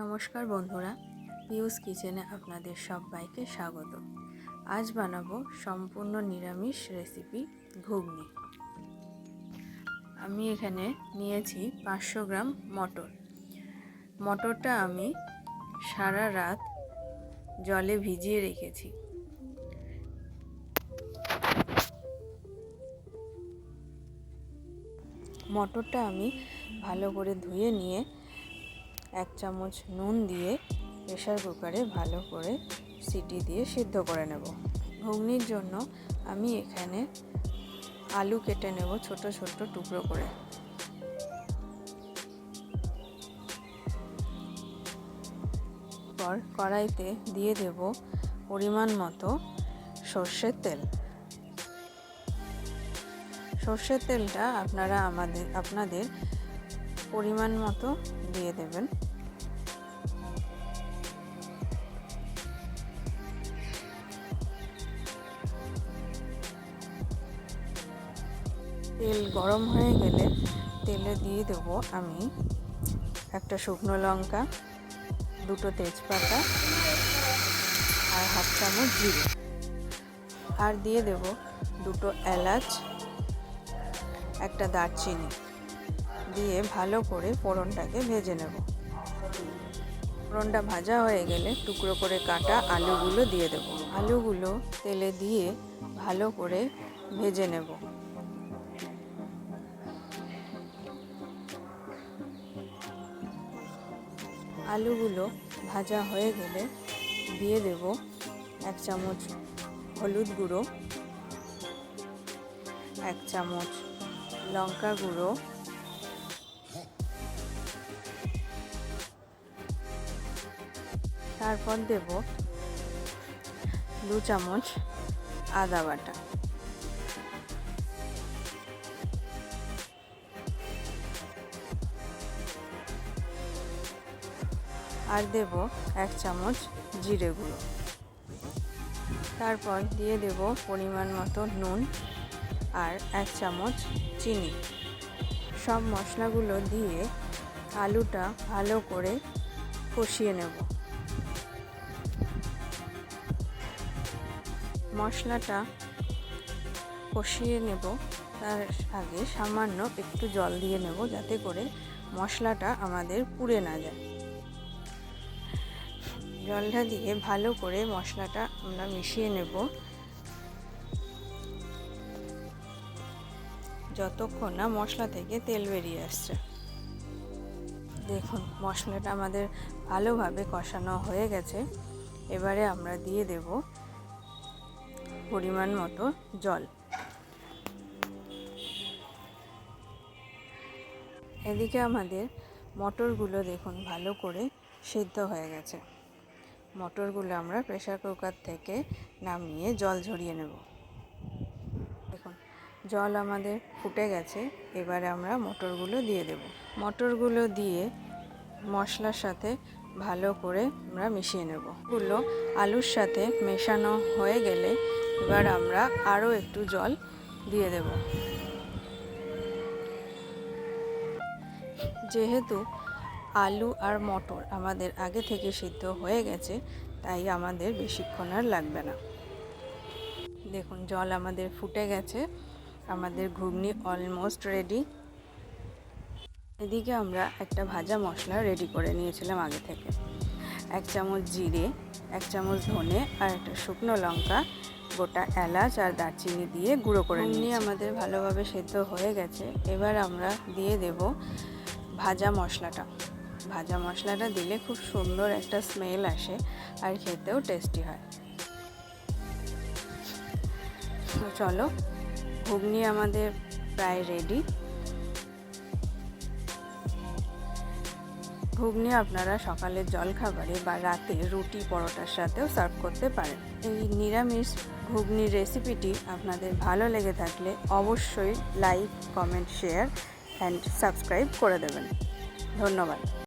নমস্কার বন্ধুরা পিউস কিচেনে আপনাদের সবাইকে স্বাগত। আজ বানাবো সম্পূর্ণ নিরামিষ রেসিপি ঘুগনি। আমি এখানে নিয়েছি পাঁচশো গ্রাম মটর। মটরটা আমি সারা রাত জলে ভিজিয়ে রেখেছি। মটরটা আমি ভালো করে ধুয়ে নিয়ে এক চামচ নুন দিয়ে প্রেশার কুকারে ভালো করে সিটি দিয়ে সিদ্ধ করে নেব। ঘুগনির জন্য আমি এখানে আলু কেটে নেব ছোট ছোট টুকরো করে। পর কড়াইতে দিয়ে দেব পরিমাণ মতো সর্ষের তেল। সর্ষের তেলটা আপনারা আমাদের, আপনাদের পরিমাণ মতো দিয়ে দেবেন। তেল গরম হয়ে গেলে তেলে দিয়ে দেব আমি একটা শুকনো লঙ্কা, দুটো তেজপাতা আর হাফ চামচ জিরে। আর দিয়ে দেব দুটো এলাচ, একটা দারচিনি। দিয়ে ভালো করে ফোড়নটাকে ভেজে নেব। ফোড়নটা ভাজা হয়ে গেলে টুকরো করে কাটা আলুগুলো দিয়ে দেব। আলুগুলো তেলে দিয়ে ভালো করে ভেজে নেব। আলুগুলো ভাজা হয়ে গেলে দিয়ে দেব এক চামচ হলুদ গুঁড়ো, এক চামচ লঙ্কা গুঁড়ো তারপর দেব দু চামচ আদা বাটা। আর দেব এক চামচ জিরে গুঁড়ো। তারপর দিয়ে দেব পরিমাণ মতো নুন আর এক চামচ চিনি। সব মশলাগুলো দিয়ে আলুটা ভালো করে কষিয়ে নেব। মশলাটা কষিয়ে নেব। তার আগে সামান্য একটু জল দিয়ে নেব যাতে করে মশলাটা আমাদের পুড়ে না যায়। জলটা দিয়ে ভালো করে মশলাটা আমরা মিশিয়ে নেব। যতক্ষণ না মশলা থেকে তেল বেরিয়ে আসছে। দেখুন, মশলাটা আমাদের ভালোভাবে কষানো হয়ে গেছে। এবারে আমরা দিয়ে দেব পরিমাণ মতো জল। এদিকে আমাদের মটরগুলো দেখুন ভালো করে সিদ্ধ হয়ে গেছে। মটরগুলো আমরা প্রেশার কুকার থেকে নামিয়ে জল ঝরিয়ে নেব। দেখুন, জল আমাদের ফুটে গেছে, এবারে আমরা মটরগুলো দিয়ে দেব। মটরগুলো দিয়ে মশলার সাথে ভালো করে আমরা মিশিয়ে নেব। গুলো আলুর সাথে মেশানো হয়ে গেলে এবার আমরা আরও একটু জল দিয়ে দেব। যেহেতু আলু আর মটর আমাদের আগে থেকে সিদ্ধ হয়ে গেছে, তাই আমাদের বেশিক্ষণ আর লাগবে না। দেখুন, জল আমাদের ফুটে গেছে। আমাদের ঘুগনি অলমোস্ট রেডি এদিকে আমরা একটা ভাজা মশলা রেডি করে নিয়েছিলাম আগে থেকে। এক চামচ জিরে এক চামচ ধনে আর একটা শুকনো লঙ্কা গোটা এলাচ আর দারচিনি দিয়ে গুঁড়ো করে নিয়ে আমাদের ভালোভাবে সেদ্ধ হয়ে গেছে। এবার আমরা দিয়ে দেব ভাজা মশলাটা। ভাজা মশলাটা দিলে খুব সুন্দর একটা স্মেল আসে আর খেতেও টেস্টি হয়। চলো ঘুগনি আমাদের প্রায় রেডি ঘুগনি আপনারা সকালের জলখাবারে বা রাতে রুটি পরোটার সাথেও সার্ভ করতে পারেন। এই নিরামিষ ঘুগনির রেসিপিটি আপনাদের ভালো লেগে থাকলে অবশ্যই like, comment, share, and subscribe করে দেবেন। ধন্যবাদ।